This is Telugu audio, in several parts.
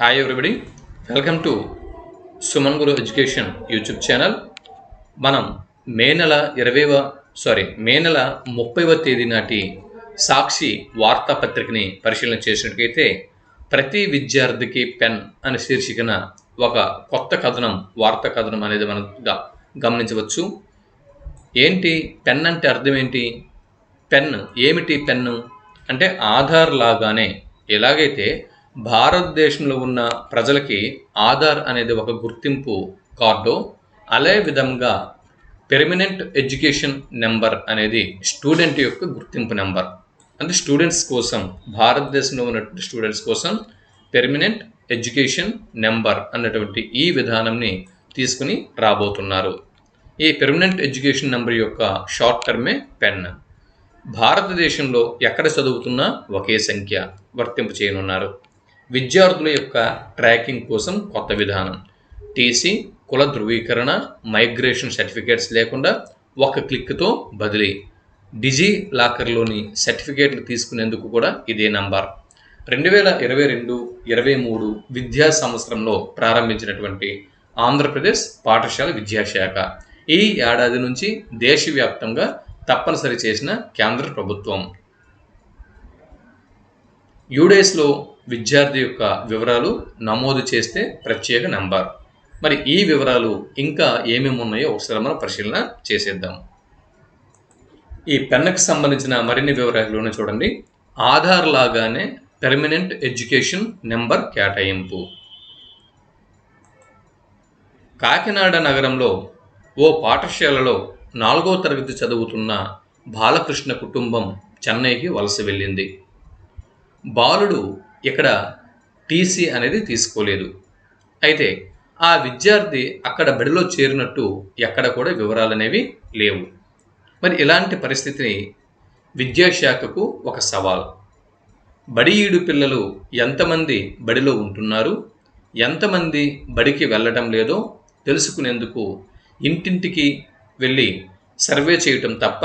Hi everybody welcome to Suman Guru education YouTube channel మనం మే నెల ఇరవైవ సారీ మే నెల ముప్పైవ తేదీ నాటి సాక్షి వార్తాపత్రికని పరిశీలన చేసినట్టుకైతే ప్రతి విద్యార్థికి పెన్ అనే శీర్షికన ఒక కొత్త కథనం వార్తా కథనం అనేది మనం గ- గమనించవచ్చు. ఏంటి పెన్ అంటే అర్థం ఏంటి? పెన్ ఏమిటి పెన్ను? అంటే ఆధార్ లాగానే ఎలాగైతే భారతదేశంలో ఉన్న ప్రజలకి ఆధార్ అనేది ఒక గుర్తింపు కార్డు అదే విధంగా పెర్మినెంట్ ఎడ్యుకేషన్ నెంబర్ అనేది స్టూడెంట్ యొక్క గుర్తింపు నెంబర్ అంటే స్టూడెంట్స్ కోసం భారతదేశంలో ఉన్నటువంటి స్టూడెంట్స్ కోసం పెర్మినెంట్ ఎడ్యుకేషన్ నెంబర్ అన్నటువంటి ఈ విధానంని తీసుకుని రాబోతున్నారు. ఈ పెర్మనెంట్ ఎడ్యుకేషన్ నెంబర్ యొక్క షార్ట్ టర్మే పెన్ భారతదేశంలో ఎక్కడ చదువుతున్నా ఒకే సంఖ్య వర్తింపు చేయనున్నారు విద్యార్థుల యొక్క ట్రాకింగ్ కోసం కొత్త విధానం. టీసీ కుల ధృవీకరణ మైగ్రేషన్ సర్టిఫికేట్స్ లేకుండా ఒక క్లిక్తో బదిలీ. డిజీ లాకర్లోని సర్టిఫికేట్లు తీసుకునేందుకు కూడా ఇదే నంబర్. రెండు వేల ఇరవై రెండు ఇరవై మూడు విద్యా సంవత్సరంలో ప్రారంభించినటువంటి ఆంధ్రప్రదేశ్ పాఠశాల విద్యాశాఖ. ఈ ఏడాది నుంచి దేశవ్యాప్తంగా తప్పనిసరి చేసిన కేంద్ర ప్రభుత్వం. యూడేస్లో విద్యార్థి యొక్క వివరాలు నమోదు చేస్తే ప్రత్యేక నంబర్. మరి ఈ వివరాలు ఇంకా ఏమేమి ఉన్నాయో ఒకసారి మనం పరిశీలన చేసేద్దాం. ఈ పెన్నుకు సంబంధించిన మరిన్ని వివరాలను చూడండి. ఆధార్ లాగానే పెర్మనెంట్ ఎడ్యుకేషన్ నెంబర్ కేటాయింపు. కాకినాడ నగరంలో ఓ పాఠశాలలో నాలుగో తరగతి చదువుతున్న బాలకృష్ణ కుటుంబం చెన్నైకి వలస వెళ్ళింది. బాలుడు ఇక్కడ టీసీ అనేది తీసుకోలేదు. అయితే ఆ విద్యార్థి అక్కడ బడిలో చేరినట్టు ఎక్కడ కూడా వివరాలు అనేవి లేవు. మరి ఇలాంటి పరిస్థితిని విద్యాశాఖకు ఒక సవాల్. బడి ఈడు పిల్లలు ఎంతమంది బడిలో ఉంటున్నారు? ఎంతమంది బడికి వెళ్ళడం లేదో తెలుసుకునేందుకు ఇంటింటికి వెళ్ళి సర్వే చేయటం తప్ప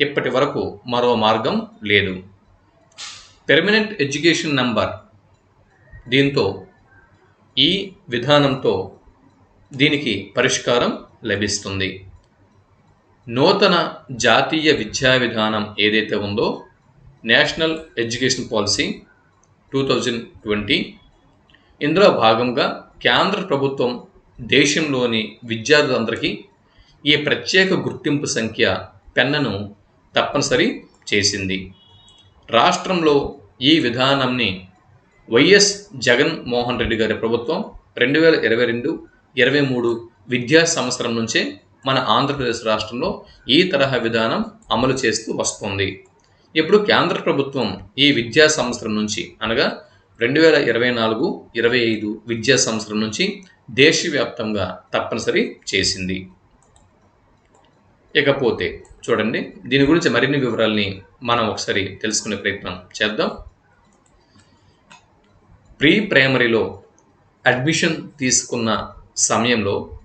ఇప్పటి వరకు మరో మార్గం లేదు. పెర్మనెంట్ ఎడ్యుకేషన్ నంబర్ దీంతో ఈ విధానంతో దీనికి పరిష్కారం లభిస్తుంది. నూతన జాతీయ విద్యా విధానం ఏదైతే ఉందో national education policy two thousand twenty ఇందులో భాగంగా కేంద్ర ప్రభుత్వం దేశంలోని విద్యార్థులందరికీ ఈ ప్రత్యేక గుర్తింపు సంఖ్య పెన్నను తప్పనిసరి చేసింది. రాష్ట్రంలో ఈ విధానాన్ని వైఎస్ జగన్ మోహన్ రెడ్డి గారి ప్రభుత్వం రెండు వేల ఇరవై రెండు ఇరవై మూడు విద్యా సంవత్సరం నుంచే మన ఆంధ్రప్రదేశ్ రాష్ట్రంలో ఈ తరహా విధానం అమలు చేస్తూ వస్తుంది. ఇప్పుడు కేంద్ర ప్రభుత్వం ఈ విద్యా సంవత్సరం నుంచి అనగా రెండు వేల ఇరవై నాలుగు ఇరవై ఐదు విద్యా సంవత్సరం నుంచి దేశవ్యాప్తంగా తప్పనిసరి చేసింది. ఇకపోతే చూడండి దీని గురించి మరిన్ని వివరాల్ని మనం ఒకసారి తెలుసుకునే ప్రయత్నం చేద్దాం. ప్రీ ప్రైమరీలో అడ్మిషన్ తీసుకున్న సమయంలో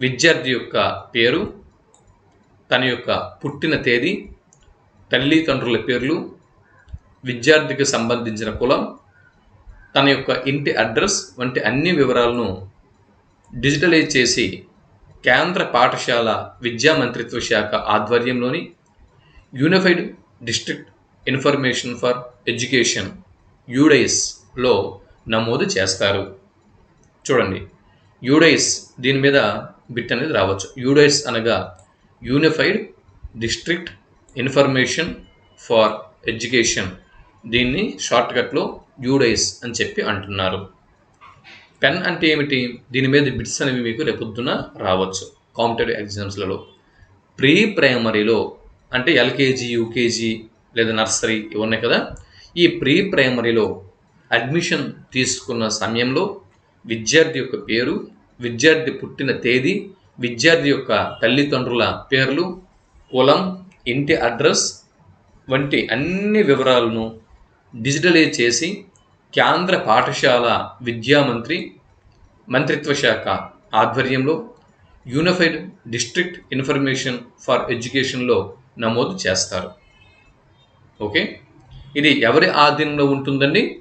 విద్యార్థి యొక్క పేరు తన యొక్క పుట్టిన తేదీ తల్లిదండ్రుల పేర్లు విద్యార్థికి సంబంధించిన కులం తన యొక్క ఇంటి అడ్రస్ వంటి అన్ని వివరాలను డిజిటలైజ్ చేసి కేంద్ర పాఠశాల విద్యా మంత్రిత్వ శాఖ ఆధ్వర్యంలోని unified district information for education యూడైస్లో నమోదు చేస్తారు. చూడండి. యూడైస్ దీని మీద బిట్ అనేది రావచ్చు. యూడైస్ అనగా unified district information for education దీన్ని షార్ట్కట్లో యూడైస్ అని చెప్పి అంటున్నారు. పెన్ అంటే ఏమిటి? దీని మీద బిట్స్ అనేవి మీకు రేపొద్దున రావచ్చు. కాంపిటేటివ్ ఎగ్జామ్స్లలో ప్రీ ప్రైమరీలో అంటే ఎల్కేజీ యూకేజీ లేదా నర్సరీ ఇవి ఉన్నాయి కదా? ఈ ప్రీ ప్రైమరీలో అడ్మిషన్ తీసుకున్న సమయంలో విద్యార్థి యొక్క పేరు విద్యార్థి పుట్టిన తేదీ విద్యార్థి యొక్క తల్లిదండ్రుల పేర్లు కులం ఇంటి అడ్రస్ వంటి అన్ని వివరాలను డిజిటలైజ్ చేసి కేంద్ర పాఠశాల విద్యా మంత్రి మంత్రిత్వ శాఖ ఆధ్వర్యంలో యూనిఫైడ్ డిస్ట్రిక్ట్ ఇన్ఫర్మేషన్ ఫర్ ఎడ్యుకేషన్లో నమోదు చేస్తారు. ఓకే? ఇది ఎవరి ఆధీనంలో ఉంటుందండి?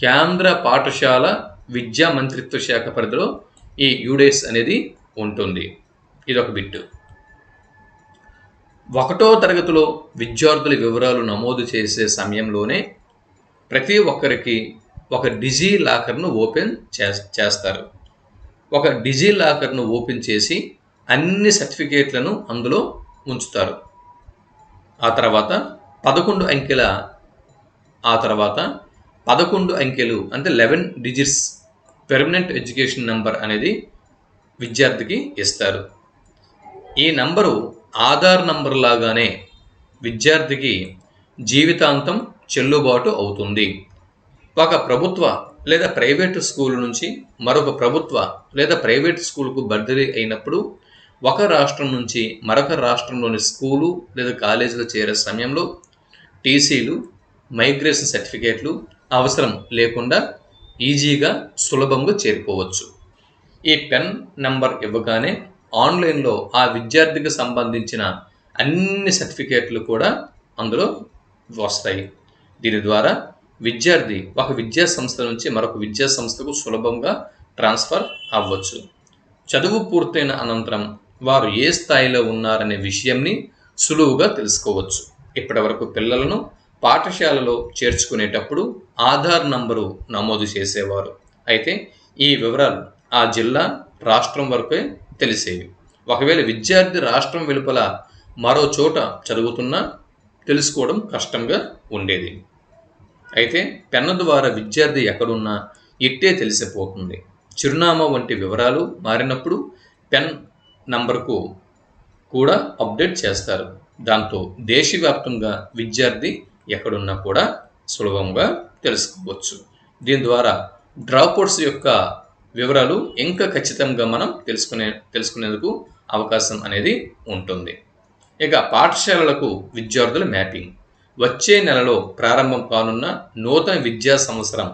కేంద్ర పాఠశాల విద్యా మంత్రిత్వ శాఖ పరిధిలో ఈ యూడేస్ అనేది ఉంటుంది. ఇది ఒక బిట్టు ఒకటో తరగతిలో విద్యార్థుల వివరాలు నమోదు చేసే సమయంలోనే ప్రతి ఒక్కరికి ఒక డిజీ లాకర్ను ఓపెన్ చేస్తారు. ఒక డిజీ లాకర్ను ఓపెన్ చేసి అన్ని సర్టిఫికేట్లను అందులో ఉంచుతారు. ఆ తర్వాత పదకొండు అంకెల ఆ తర్వాత పదకొండు అంకెలు అంటే eleven digits permanent education number అనేది విద్యార్థికి ఇస్తారు. ఈ నంబరు ఆధార్ నంబర్ లాగానే విద్యార్థికి జీవితాంతం చెల్లుబాటు అవుతుంది. ఒక ప్రభుత్వ లేదా ప్రైవేటు స్కూల్ నుంచి మరొక ప్రభుత్వ లేదా ప్రైవేట్ స్కూల్కు బదిలీ అయినప్పుడు ఒక రాష్ట్రం నుంచి మరొక రాష్ట్రంలోని స్కూలు లేదా కాలేజీలో చేరే సమయంలో టీసీలు మైగ్రేషన్ సర్టిఫికేట్లు అవసరం లేకుండా ఈజీగా సులభంగా చేరిపోవచ్చు ఈ పెన్ నంబర్ ఇవ్వగానే ఆన్లైన్లో ఆ విద్యార్థికి సంబంధించిన అన్ని సర్టిఫికేట్లు కూడా అందులో వస్తాయి. దీని ద్వారా విద్యార్థి ఒక విద్యా సంస్థ నుంచి మరొక విద్యా సంస్థకు సులభంగా ట్రాన్స్ఫర్ అవ్వచ్చు. చదువు పూర్తయిన అనంతరం వారు ఏ స్థాయిలో ఉన్నారనే విషయంని సులువుగా తెలుసుకోవచ్చు. ఇప్పటి వరకు పిల్లలను పాఠశాలలో చేర్చుకునేటప్పుడు ఆధార్ నంబరు నమోదు చేసేవారు. అయితే ఈ వివరాలు ఆ జిల్లా రాష్ట్రం వరకే తెలిసేవి. ఒకవేళ విద్యార్థి రాష్ట్రం వెలుపల మరో చోట చదువుతున్నా తెలుసుకోవడం కష్టంగా ఉండేది. అయితే పెన్ను ద్వారా విద్యార్థి ఎక్కడున్నా ఇట్టే తెలిసిపోతుంది. చిరునామా వంటి వివరాలు మారినప్పుడు పెన్ నంబర్కు కూడా అప్డేట్ చేస్తారు. దాంతో దేశవ్యాప్తంగా విద్యార్థి ఎక్కడున్నా కూడా సులభంగా తెలుసుకోవచ్చు. దీని ద్వారా డ్రాప్అవుట్స్ యొక్క వివరాలు ఇంకా ఖచ్చితంగా మనం తెలుసుకునే తెలుసుకునేందుకు అవకాశం అనేది ఉంటుంది. ఇక పాఠశాలలకు విద్యార్థుల మ్యాపింగ్. వచ్చే నెలలో ప్రారంభం కానున్న నూతన విద్యా సంవత్సరం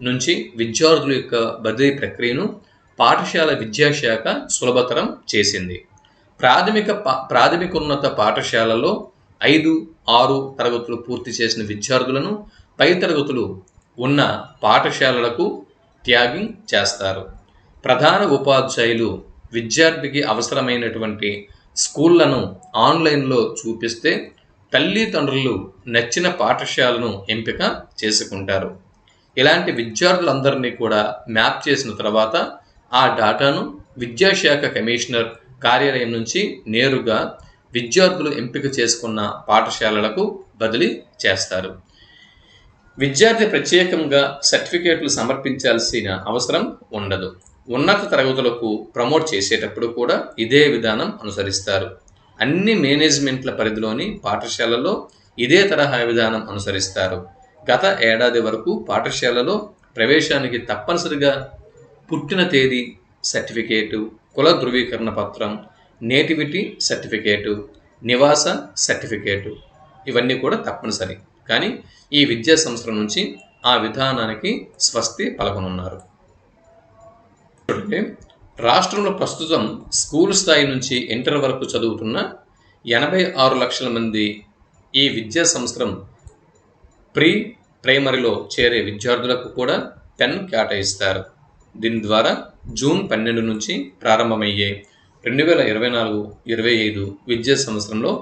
నుంచి విద్యార్థుల యొక్క బదిలీ ప్రక్రియను పాఠశాల విద్యాశాఖ సులభతరం చేసింది. ప్రాథమిక ప్రాథమికోన్నత పాఠశాలలో ఐదు ఆరు తరగతులు పూర్తి చేసిన విద్యార్థులను పై తరగతులు ఉన్న పాఠశాలలకు ట్యాగింగ్ చేస్తారు. ప్రధాన ఉపాధ్యాయులు విద్యార్థికి అవసరమైనటువంటి స్కూళ్ళను ఆన్లైన్లో చూపిస్తే తల్లిదండ్రులు నచ్చిన పాఠశాలను ఎంపిక చేసుకుంటారు. ఇలాంటి విద్యార్థులందరినీ కూడా మ్యాప్ చేసిన తర్వాత ఆ డాటాను విద్యాశాఖ కమిషనర్ కార్యాలయం నుంచి నేరుగా విద్యార్థులు ఎంపిక చేసుకున్న పాఠశాలలకు బదిలీ చేస్తారు. విద్యార్థి ప్రత్యేకంగా సర్టిఫికేట్లు సమర్పించాల్సిన అవసరం ఉండదు. ఉన్నత తరగతులకు ప్రమోట్ చేసేటప్పుడు కూడా ఇదే విధానం అనుసరిస్తారు. అన్ని మేనేజ్మెంట్ల పరిధిలోని పాఠశాలలో ఇదే తరహా విధానం అనుసరిస్తారు. గత ఏడాది వరకు పాఠశాలలో ప్రవేశానికి తప్పనిసరిగా పుట్టిన తేదీ సర్టిఫికేటు కుల ధృవీకరణ పత్రం నేటివిటీ సర్టిఫికేటు నివాస సర్టిఫికేటు ఇవన్నీ కూడా తప్పనిసరి. కానీ ఈ విద్యా సంవత్సరం నుంచి ఆ విధానానికి స్వస్తి పలకనున్నారు. రాష్ట్రంలో ప్రస్తుతం స్కూల్ స్థాయి నుంచి ఇంటర్ వరకు చదువుతున్న ఎనభై ఆరు లక్షల మంది ఈ విద్యా సంవత్సరం ప్రీ ప్రైమరీలో చేరే విద్యార్థులకు కూడా పెన్ కేటాయిస్తారు. దీని ద్వారా జూన్ పన్నెండు నుంచి ప్రారంభమయ్యే రెండు వేల ఇరవై నాలుగు ఇరవై ఐదు విద్యా సంవత్సరంలో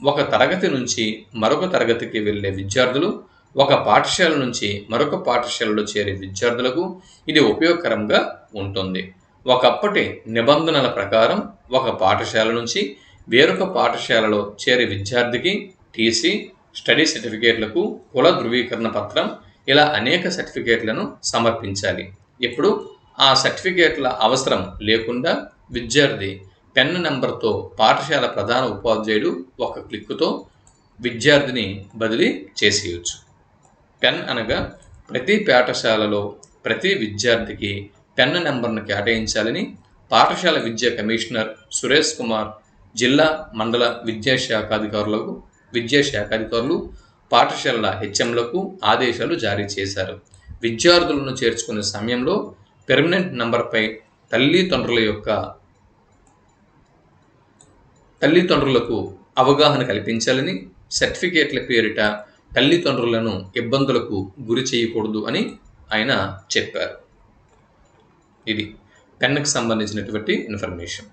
ఒక తరగతి నుంచి మరొక తరగతికి వెళ్ళే విద్యార్థులు ఒక పాఠశాల నుంచి మరొక పాఠశాలలో చేరే విద్యార్థులకు ఇది ఉపయోగకరంగా ఉంటుంది. ఒకప్పటి నిబంధనల ప్రకారం ఒక పాఠశాల నుంచి వేరొక పాఠశాలలో చేరే విద్యార్థికి టీసీ స్టడీ సర్టిఫికేట్లకు కుల ధృవీకరణ పత్రం ఇలా అనేక సర్టిఫికేట్లను సమర్పించాలి. ఇప్పుడు ఆ సర్టిఫికేట్ల అవసరం లేకుండా విద్యార్థి పెన్ నెంబర్తో పాఠశాల ప్రధాన ఉపాధ్యాయుడు ఒక క్లిక్తో విద్యార్థిని బదిలీ చేసేయచ్చు. పెన్ అనగా ప్రతి పాఠశాలలో ప్రతి విద్యార్థికి పెన్ నెంబర్ను కేటాయించాలని పాఠశాల విద్యా కమిషనర్ సురేష్ కుమార్ జిల్లా మండల విద్యాశాఖాధికారులకు విద్యాశాఖాధికారులు పాఠశాలల హెచ్ఎంలకు ఆదేశాలు జారీ చేశారు. విద్యార్థులను చేర్చుకునే సమయంలో పెర్మనెంట్ నంబర్పై తల్లిదండ్రుల యొక్క తల్లిదండ్రులకు అవగాహన కల్పించాలని సర్టిఫికేట్ల పేరిట తల్లిదండ్రులను ఇబ్బందులకు గురి చేయకూడదు అని ఆయన చెప్పారు. ఇది పెన్నుకు సంబంధించినటువంటి ఇన్ఫర్మేషన్.